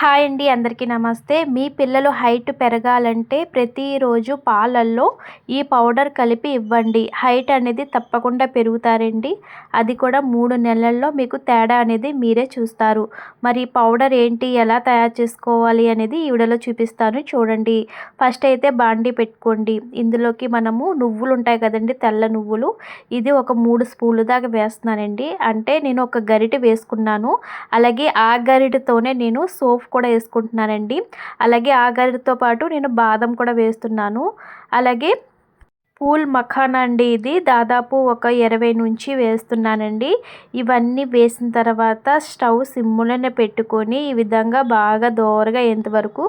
Hi అండి అందరికీ నమస్తే. మీ పిల్లలు హైట్ పెరగాలంటే ప్రతిరోజు పాలల్లో ఈ పౌడర్ కలిపి ఇవ్వండి. హైట్ అనేది తప్పకుండా పెరుగుతారండి. అది కూడా మూడు నెలల్లో మీకు తేడా అనేది మీరే చూస్తారు. మరి పౌడర్ ఏంటి ఎలా తయారు చేసుకోవాలి అనేది ఈ వీడియోలో చూపిస్తాను. చూడండి. ఫస్ట్ అయితే బాండీ పెట్టుకోండి. ఇందులోకి మనము నువ్వులు ఉంటాయి కదండి తెల్ల నువ్వులు. ఇది ఒక మూడు స్పూన్లు దాకా వేస్తున్నానండి. అంటే నేను ఒక గరిటె వేసుకున్నాను. అలాగే ఆ గరిటెతోనే నేను సోప్ కూడా వేసుకుంటున్నానండి. అలాగే ఆగారితో పాటు నేను బాదం కూడా వేస్తున్నాను. అలాగే పూల్ మఖానా అండి ఇది. దాదాపు ఒక ఇరవై నుంచి వేస్తున్నానండి. ఇవన్నీ వేసిన తర్వాత స్టవ్ సిమ్ములోనే పెట్టుకొని ఈ విధంగా బాగా దోరగా ఎంతవరకు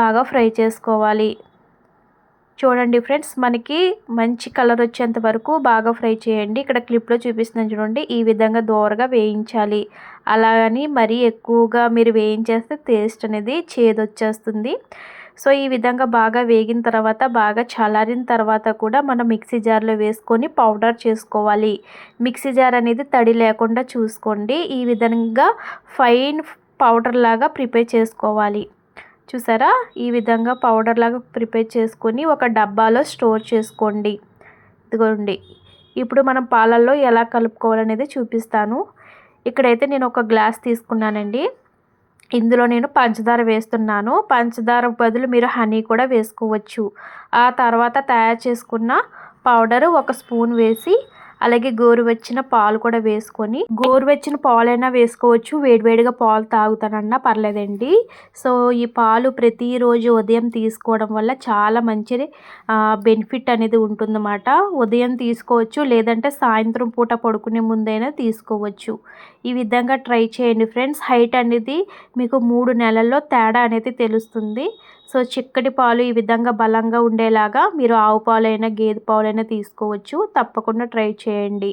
బాగా ఫ్రై చేసుకోవాలి. చూడండి ఫ్రెండ్స్ మనకి మంచి కలర్ వచ్చేంత వరకు బాగా ఫ్రై చేయండి. ఇక్కడ క్లిప్లో చూపిస్తున్నాను చూడండి. ఈ విధంగా దోరగా వేయించాలి. అలాగని మరీ ఎక్కువగా మీరు వేయించేస్తే టేస్ట్ అనేది చేదొచ్చేస్తుంది. సో ఈ విధంగా బాగా వేగిన తర్వాత బాగా చల్లారిన తర్వాత కూడా మనం మిక్సీ జార్లో వేసుకొని పౌడర్ చేసుకోవాలి. మిక్సీ జార్ అనేది తడి లేకుండా చూసుకోండి. ఈ విధంగా ఫైన్ పౌడర్ లాగా ప్రిపేర్ చేసుకోవాలి. చూసారా? ఈ విధంగా పౌడర్ లాగా ప్రిపేర్ చేసుకొని ఒక డబ్బాలో స్టోర్ చేసుకోండి. ఇదిగోండి. ఇప్పుడు మనం పాలల్లో ఎలా కలుపుకోవాలనేది చూపిస్తాను. ఇక్కడైతే నేను ఒక గ్లాస్ తీసుకున్నానండి. ఇందులో నేను పంచదార వేస్తున్నాను. పంచదార బదులు మీరు హనీ కూడా వేసుకోవచ్చు. ఆ తర్వాత తయారు చేసుకున్న పౌడర్ ఒక స్పూన్ వేసి అలాగే గోరువెచ్చిన పాలు కూడా వేసుకొని గోరువెచ్చిన పాలైనా వేసుకోవచ్చు. వేడివేడిగా పాలు తాగుతానన్నా పర్లేదండి. సో ఈ పాలు ప్రతిరోజు ఉదయం తీసుకోవడం వల్ల చాలా మంచిది. బెనిఫిట్ అనేది ఉంటుందన్నమాట. ఉదయం తీసుకోవచ్చు లేదంటే సాయంత్రం పూట పడుకునే ముందైనా తీసుకోవచ్చు. ఈ విధంగా ట్రై చేయండి ఫ్రెండ్స్. హైట్ అనేది మీకు మూడు నెలల్లో తేడా అనేది తెలుస్తుంది. సో చిక్కటి పాలు ఈ విధంగా బలంగా ఉండేలాగా మీరు ఆవు పాలైనా గేదె పాలైనా తీసుకోవచ్చు. తప్పకుండా ట్రై చేయండి. చేయండి.